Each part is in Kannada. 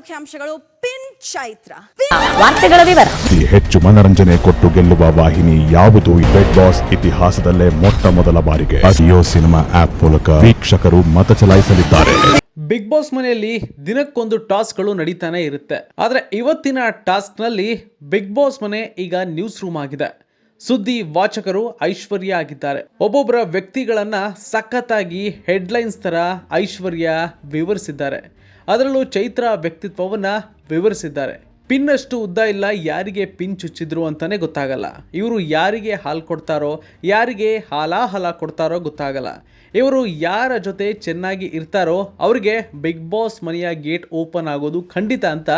ಮುಖ್ಯಾಂಶಗಳು ಪಿನ್ ಚೈತ್ರ. ವಾರ್ತೆಗಳ ವಿವರ. ಅತಿ ಹೆಚ್ಚು ಮನರಂಜನೆ ಕೊಟ್ಟು ಗೆಲ್ಲುವ ವಾಹಿನಿ ಯಾವುದು ಬಿಗ್ ಬಾಸ್ ಇತಿಹಾಸದಲ್ಲೇ ಮೊಟ್ಟ ಮೊದಲ ಬಾರಿಗೆ. ಅಜಿಯೋ ಸಿನಿಮಾ ಆಪ್ ಮೂಲಕ ವೀಕ್ಷಕರು ಮತ ಚಲಾಯಿಸಲಿದ್ದಾರೆ. ಬಿಗ್ ಬಾಸ್ ಮನೆಯಲ್ಲಿ ದಿನಕ್ಕೊಂದು ಟಾಸ್ಕ್ಗಳು ನಡೀತಾನೆ ಇರುತ್ತೆ. ಆದ್ರೆ ಇವತ್ತಿನ ಟಾಸ್ಕ್ನಲ್ಲಿ ಬಿಗ್ ಬಾಸ್ ಮನೆ ಈಗ ನ್ಯೂಸ್ ರೂಮ್ ಆಗಿದೆ. ಸುದ್ದಿ ವಾಚಕರು ಐಶ್ವರ್ಯ ಆಗಿದ್ದಾರೆ. ಒಬ್ಬೊಬ್ಬರ ವ್ಯಕ್ತಿಗಳನ್ನ ಸಖತ್ತಾಗಿ ಹೆಡ್ಲೈನ್ಸ್ ತರ ಐಶ್ವರ್ಯ ವಿವರಿಸಿದ್ದಾರೆ. ಅದರಲ್ಲೂ ಚೈತ್ರ ವ್ಯಕ್ತಿತ್ವವನ್ನ ವಿವರಿಸಿದ್ದಾರೆ. ಪಿನ್ ಅಷ್ಟು ಉದ್ದ ಇಲ್ಲ, ಯಾರಿಗೆ ಪಿನ್ ಚುಚ್ಚಿದ್ರು ಅಂತಾನೆ ಗೊತ್ತಾಗಲ್ಲ. ಇವರು ಯಾರಿಗೆ ಹಾಲು ಕೊಡ್ತಾರೋ, ಯಾರಿಗೆ ಹಾಲಾಹಲ ಕೊಡ್ತಾರೋ ಗೊತ್ತಾಗಲ್ಲ. ಇವರು ಯಾರ ಜೊತೆ ಚೆನ್ನಾಗಿ ಇರ್ತಾರೋ, ಅವರಿಗೆ ಬಿಗ್ ಬಾಸ್ ಮನೆಯ ಗೇಟ್ ಓಪನ್ ಆಗೋದು ಖಂಡಿತ ಅಂತ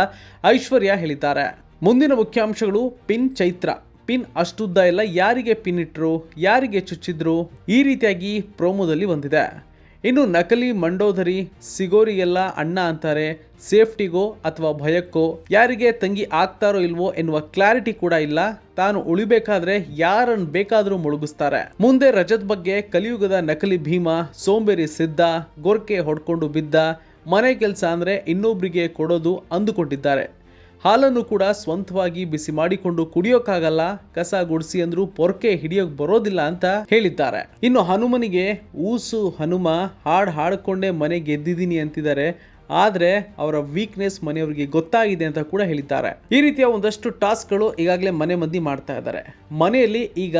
ಐಶ್ವರ್ಯ ಹೇಳಿದ್ದಾರೆ. ಮುಂದಿನ ಮುಖ್ಯಾಂಶಗಳು ಪಿನ್ ಚೈತ್ರ. ಪಿನ್ ಅಷ್ಟುದ್ದ ಇಲ್ಲ, ಯಾರಿಗೆ ಪಿನ್ ಇಟ್ರು, ಯಾರಿಗೆ ಚುಚ್ಚಿದ್ರು ಈ ರೀತಿಯಾಗಿ ಪ್ರೋಮೋದಲ್ಲಿ ಬಂದಿದೆ. ಇನ್ನು ನಕಲಿ ಮಂಡೋದರಿ ಸಿಗೋರಿಗೆಲ್ಲ ಅಣ್ಣ ಅಂತಾರೆ, ಸೇಫ್ಟಿಗೋ ಅಥವಾ ಭಯಕ್ಕೋ, ಯಾರಿಗೆ ತಂಗಿ ಆಗ್ತಾರೋ ಇಲ್ವೋ ಎನ್ನುವ ಕ್ಲಾರಿಟಿ ಕೂಡ ಇಲ್ಲ. ತಾನು ಉಳಿಬೇಕಾದ್ರೆ ಯಾರನ್ನು ಬೇಕಾದರೂ ಮುಳುಗಿಸ್ತಾರೆ. ಮುಂದೆ ರಜತ್ ಬಗ್ಗೆ ಕಲಿಯುಗದ ನಕಲಿ ಭೀಮ, ಸೋಂಬೇರಿ ಸಿದ್ಧ, ಗೊರ್ಕೆ ಹೊಡ್ಕೊಂಡು ಬಿದ್ದ, ಮನೆ ಕೆಲಸ ಅಂದ್ರೆ ಇನ್ನೊಬ್ಬರಿಗೆ ಕೊಡೋದು ಅಂದುಕೊಂಡಿದ್ದಾರೆ. ಹಾಲನ್ನು ಕೂಡ ಸ್ವಂತವಾಗಿ ಬಿಸಿ ಮಾಡಿಕೊಂಡು ಕುಡಿಯೋಕ್ಕಾಗಲ್ಲ ಕಸ ಗುಡಿಸಿ ಅಂದ್ರೂ ಪೊರ್ಕೆ ಹಿಡಿಯೋಕ್ ಬರೋದಿಲ್ಲ ಅಂತ ಹೇಳಿದ್ದಾರೆ. ಇನ್ನು ಹನುಮನಿಗೆ ಊಸು ಹನುಮ ಹಾಡ್ ಹಾಡ್ಕೊಂಡೇ ಮನೆ ಗೆದ್ದಿದ್ದೀನಿ ಅಂತಿದ್ದಾರೆ. ಆದ್ರೆ ಅವರ ವೀಕ್ನೆಸ್ ಮನೆಯವರಿಗೆ ಗೊತ್ತಾಗಿದೆ ಅಂತ ಕೂಡ ಹೇಳಿದ್ದಾರೆ. ಈ ರೀತಿಯ ಒಂದಷ್ಟು ಟಾಸ್ಕ್ಗಳು ಈಗಾಗಲೇ ಮನೆ ಮಂದಿ ಮಾಡ್ತಾ ಇದ್ದಾರೆ. ಮನೆಯಲ್ಲಿ ಈಗ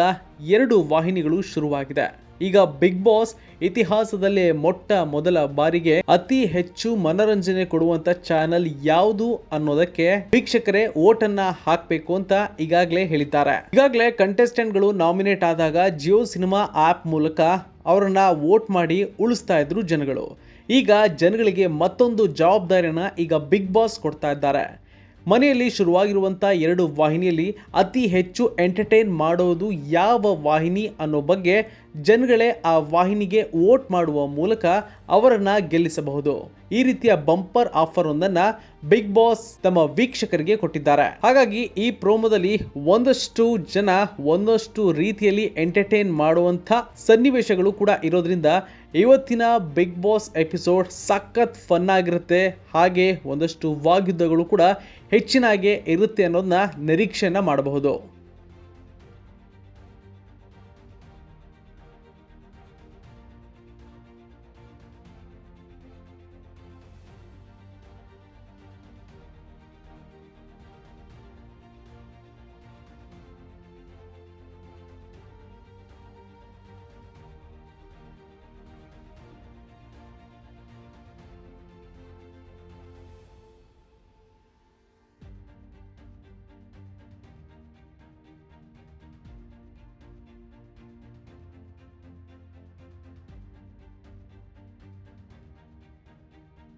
ಎರಡು ವಾಹಿನಿಗಳು ಶುರುವಾಗಿದೆ. ಈಗ ಬಿಗ್ ಬಾಸ್ ಇತಿಹಾಸದಲ್ಲೇ ಮೊಟ್ಟ ಮೊದಲ ಬಾರಿಗೆ ಅತಿ ಹೆಚ್ಚು ಮನರಂಜನೆ ಕೊಡುವಂತ ಚಾನೆಲ್ ಯಾವುದು ಅನ್ನೋದಕ್ಕೆ ವೀಕ್ಷಕರೇ ಓಟ್ ಅನ್ನ ಹಾಕ್ಬೇಕು ಅಂತ ಈಗಾಗಲೇ ಹೇಳಿದ್ದಾರೆ. ಈಗಾಗಲೇ ಕಂಟೆಸ್ಟೆಂಟ್ಗಳು ನಾಮಿನೇಟ್ ಆದಾಗ ಜಿಯೋ ಸಿನಿಮಾ ಆಪ್ ಮೂಲಕ ಅವರನ್ನ ವೋಟ್ ಮಾಡಿ ಉಳಿಸ್ತಾ ಇದ್ರು ಜನಗಳು. ಈಗ ಜನಗಳಿಗೆ ಮತ್ತೊಂದು ಜವಾಬ್ದಾರಿಯನ್ನ ಈಗ ಬಿಗ್ ಬಾಸ್ ಕೊಡ್ತಾ ಇದ್ದಾರೆ. ಮನೆಯಲ್ಲಿ ಶುರುವಾಗಿರುವಂಥ ಎರಡು ವಾಹಿನಿಯಲ್ಲಿ ಅತಿ ಹೆಚ್ಚು ಎಂಟರ್ಟೈನ್ ಮಾಡೋದು ಯಾವ ವಾಹಿನಿ ಅನ್ನೋ ಬಗ್ಗೆ ಜನಗಳೇ ಆ ವಾಹಿನಿಗೆ ವೋಟ್ ಮಾಡುವ ಮೂಲಕ ಅವರನ್ನ ಗೆಲ್ಲಿಸಬಹುದು. ಈ ರೀತಿಯ ಬಂಪರ್ ಆಫರ್ ಒಂದನ್ನ ಬಿಗ್ ಬಾಸ್ ತಮ್ಮ ವೀಕ್ಷಕರಿಗೆ ಕೊಟ್ಟಿದ್ದಾರೆ. ಹಾಗಾಗಿ ಈ ಪ್ರೋಮೋದಲ್ಲಿ ಒಂದಷ್ಟು ಜನ ಒಂದಷ್ಟು ರೀತಿಯಲ್ಲಿ ಎಂಟರ್ಟೈನ್ ಮಾಡುವಂಥ ಸನ್ನಿವೇಶಗಳು ಕೂಡ ಇರೋದ್ರಿಂದ ಇವತ್ತಿನ ಬಿಗ್ ಬಾಸ್ ಎಪಿಸೋಡ್ ಸಖತ್ ಫನ್ ಆಗಿರುತ್ತೆ. ಹಾಗೆ ಒಂದಷ್ಟು ವಾಗ್ಯುದ್ಧಗಳು ಕೂಡ ಹೆಚ್ಚಿನಾಗೆ ಇರುತ್ತೆ ಅನ್ನೋದನ್ನ ನಿರೀಕ್ಷೆಯನ್ನ ಮಾಡಬಹುದು.